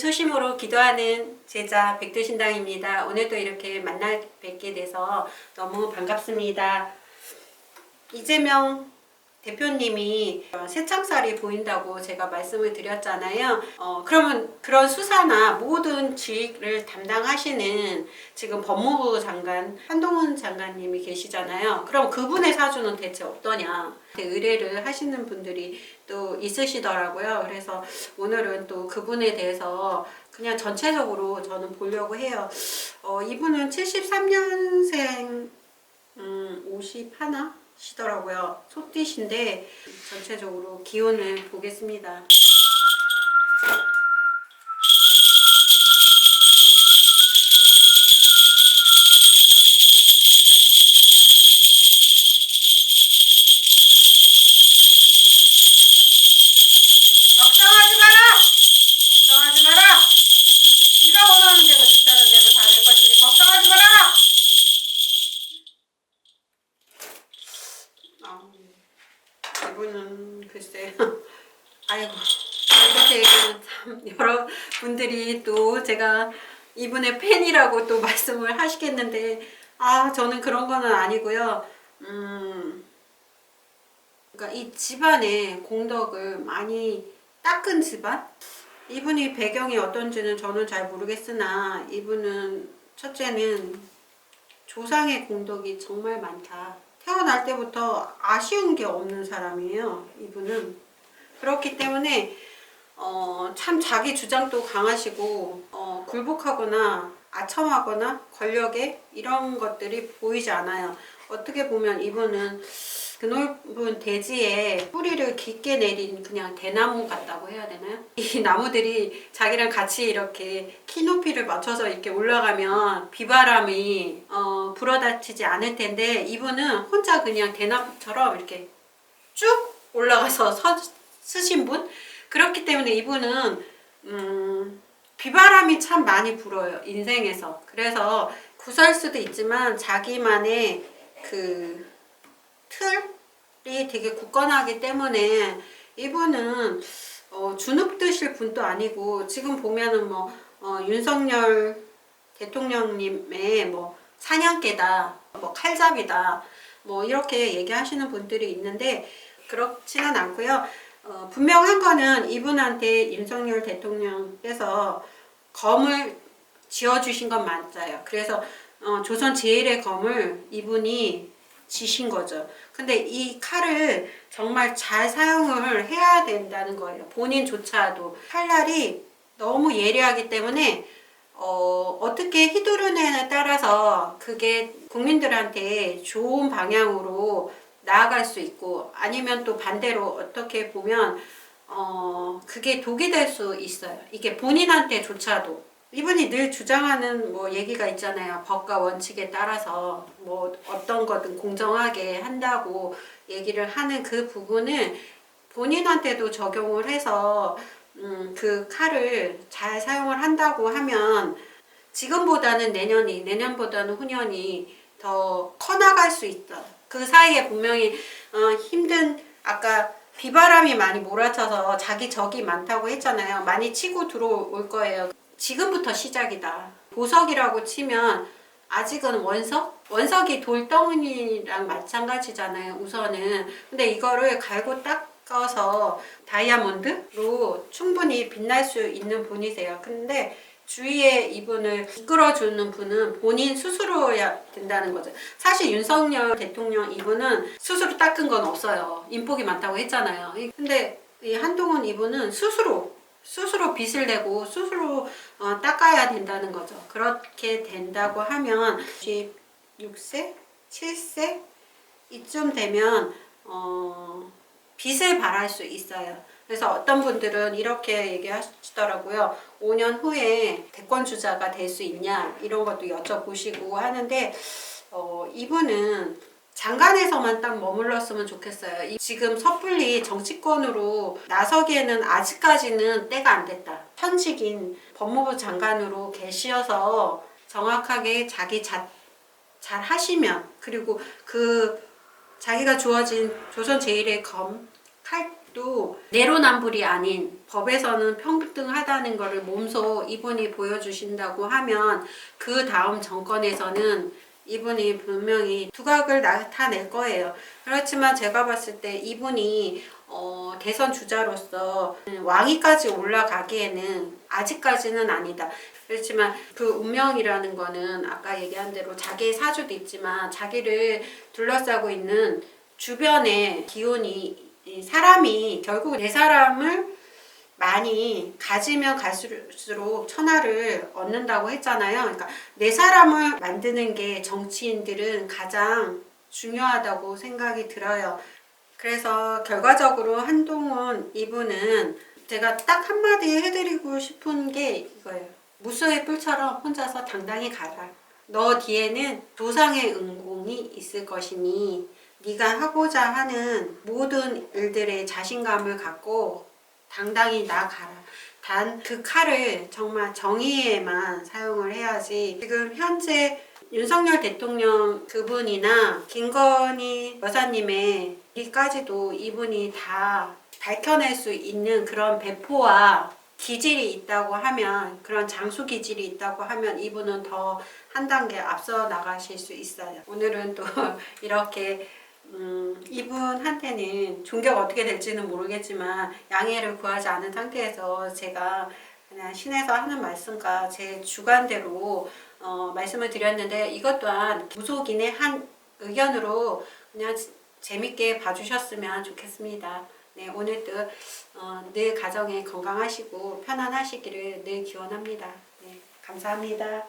초심으로 기도하는 제자 백두신당입니다. 오늘도 이렇게 만나 뵙게 돼서 너무 반갑습니다. 이재명 대표님이 어, 새창살이 보인다고 제가 말씀을 드렸잖아요. 어, 그러면 그런 수사나 모든 지휘를 담당하시는 지금 법무부 장관 한동훈 장관님이 계시잖아요. 그럼 그분의 사주는 대체 어떠냐? 의뢰를 하시는 분들이 또 있으시더라고요. 그래서 오늘은 또 그분에 대해서 그냥 전체적으로 저는 보려고 해요. 어, 이분은 73년생 음, 50 하나? 시더라고요. 소띠신데 전체적으로 기온을 보겠습니다. 분들이 또 제가 이분의 팬이라고 또 말씀을 하시겠는데 아 저는 그런 거는 아니고요. 음, 그러니까 이 집안의 공덕을 많이 닦은 집안. 이분이 배경이 어떤지는 저는 잘 모르겠으나 이분은 첫째는 조상의 공덕이 정말 많다. 태어날 때부터 아쉬운 게 없는 사람이에요. 이분은 그렇기 때문에 어, 참 자기 주장도 강하시고 어, 굴복하거나 아첨하거나 권력에 이런 것들이 보이지 않아요. 어떻게 보면 이분은 그 넓은 대지에 뿌리를 깊게 내린 그냥 대나무 같다고 해야 되나요? 이 나무들이 자기랑 같이 이렇게 키 높이를 맞춰서 이렇게 올라가면 비바람이 어, 불어닥치지 않을 텐데 이분은 혼자 그냥 대나무처럼 이렇게 쭉 올라가서 서, 쓰신 분 그렇기 때문에 이분은 음, 비바람이 참 많이 불어요 인생에서 그래서 구설 수도 있지만 자기만의 그 틀이 되게 굳건하기 때문에 이분은 어, 주눅 드실 분도 아니고 지금 보면은 뭐 어, 윤석열 대통령님의 뭐 사냥개다, 뭐 칼잡이다, 뭐 이렇게 얘기하시는 분들이 있는데 그렇지는 않고요. 어, 분명한 거는 이분한테 윤석열 대통령께서 검을 지어주신 건 맞아요. 그래서 어, 조선 제일의 검을 이분이 지신 거죠. 근데 이 칼을 정말 잘 사용을 해야 된다는 거예요. 본인조차도 칼날이 너무 예리하기 때문에 어, 어떻게 휘두르느냐에 따라서 그게 국민들한테 좋은 방향으로 나아갈 수 있고 아니면 또 반대로 어떻게 보면 어, 그게 독이 될 수 있어요. 이게 본인한테조차도 이분이 늘 주장하는 뭐 얘기가 있잖아요. 법과 원칙에 따라서 뭐 어떤 거든 공정하게 한다고 얘기를 하는 그 부분을 본인한테도 적용을 해서 음, 그 칼을 잘 사용을 한다고 하면 지금보다는 내년이 내년보다는 후년이 더 커나갈 수 있다. 그 사이에 분명히 어, 힘든 아까 비바람이 많이 몰아쳐서 자기 적이 많다고 했잖아요. 많이 치고 들어올 거예요. 지금부터 시작이다. 보석이라고 치면 아직은 원석? 원석이 돌덩이랑 마찬가지잖아요. 우선은. 근데 이거를 갈고 닦아서 다이아몬드로 충분히 빛날 수 있는 분이세요. 근데 주위에 이분을 이끌어주는 분은 본인 스스로야 된다는 거죠. 사실 윤석열 대통령 이분은 스스로 닦은 건 없어요. 인복이 많다고 했잖아요. 근데 이 한동훈 이분은 스스로 스스로 빚을 내고 스스로 어, 닦아야 된다는 거죠. 그렇게 된다고 하면 16세, 7세 이쯤 되면 어, 빚을 발할 수 있어요. 그래서 어떤 분들은 이렇게 얘기하시더라고요. 5년 후에 대권 주자가 될 수 있냐 이런 것도 여쭤보시고 하는데 어, 이분은 장관에서만 딱 머물렀으면 좋겠어요. 이- 지금 섣불리 정치권으로 나서기에는 아직까지는 때가 안 됐다. 현직인 법무부 장관으로 계시어서 정확하게 자기 자, 잘 하시면 그리고 그 자기가 주어진 조선 제1의 검 칼 도 내로남불이 아닌 법에서는 평등하다는 것을 몸소 이분이 보여주신다고 하면 그 다음 정권에서는 이분이 분명히 두각을 나타낼 거예요. 그렇지만 제가 봤을 때 이분이 어, 대선 주자로서 왕위까지 올라가기에는 아직까지는 아니다. 그렇지만 그 운명이라는 거는 아까 얘기한 대로 자기의 사주도 있지만 자기를 둘러싸고 있는 주변의 기운이 이 사람이 결국 내 사람을 많이 가지면 갈수록 천하를 얻는다고 했잖아요. 그러니까 내 사람을 만드는 게 정치인들은 가장 중요하다고 생각이 들어요. 그래서 결과적으로 한동훈 이분은 제가 딱 한마디 해드리고 싶은 게 이거예요. 무수의 뿔처럼 혼자서 당당히 가라. 너 뒤에는 조상의 은공이 있을 것이니 네가 하고자 하는 모든 일들에 자신감을 갖고 당당히 나가라. 단 그 칼을 정말 정의에만 사용을 해야지. 지금 현재 윤석열 대통령 그분이나 김건희 여사님의 이까지도 이분이 다 밝혀낼 수 있는 그런 배포와 기질이 있다고 하면 그런 장수 기질이 있다고 하면 이분은 더 한 단계 앞서 나가실 수 있어요. 오늘은 또 이렇게 음, 이분한테는 종격 어떻게 될지는 모르겠지만 양해를 구하지 않은 상태에서 제가 그냥 신에서 하는 말씀과 제 주관대로 어, 말씀을 드렸는데 이것 또한 무속인의 한 의견으로 그냥 재밌게 봐주셨으면 좋겠습니다. 네, 오늘도 어, 늘 가정에 건강하시고 편안하시기를 늘 기원합니다. 네, 감사합니다.